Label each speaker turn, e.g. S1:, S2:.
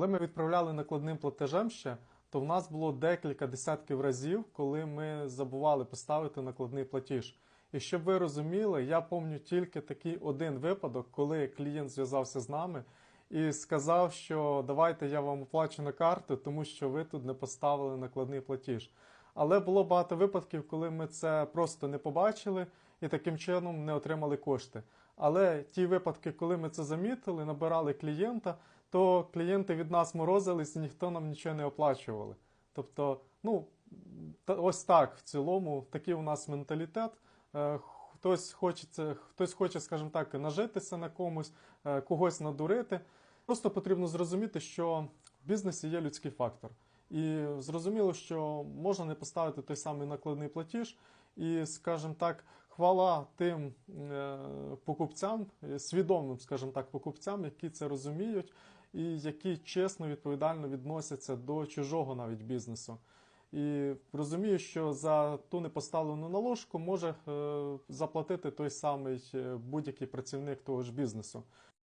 S1: Коли ми відправляли накладним платежем ще, то в нас було декілька десятків разів, коли ми забували поставити накладний платіж. І щоб ви розуміли, я пам'ятаю тільки такий один випадок, коли клієнт зв'язався з нами і сказав, що давайте я вам оплачу на карту, тому що ви тут не поставили накладний платіж. Але було багато випадків, коли ми це просто не побачили і таким чином не отримали кошти. Але ті випадки, коли ми це замітили, набирали клієнта, то клієнти від нас морозились і ніхто нам нічого не оплачували. Тобто, ну ось так в цілому, такий у нас менталітет. Е, Хтось хочеться, хтось хоче, скажімо так, нажитися на комусь, е, когось надурити. Просто потрібно зрозуміти, що в бізнесі є людський фактор. І зрозуміло, що можна не поставити той самий накладний платіж, і, скажімо так, хвала тим е, покупцям, е, свідомим, скажімо так, покупцям, які це розуміють і які чесно, відповідально відносяться до чужого навіть бізнесу. І розумію, що за ту непоставлену наложку може е, заплатити той самий будь-який працівник того ж бізнесу.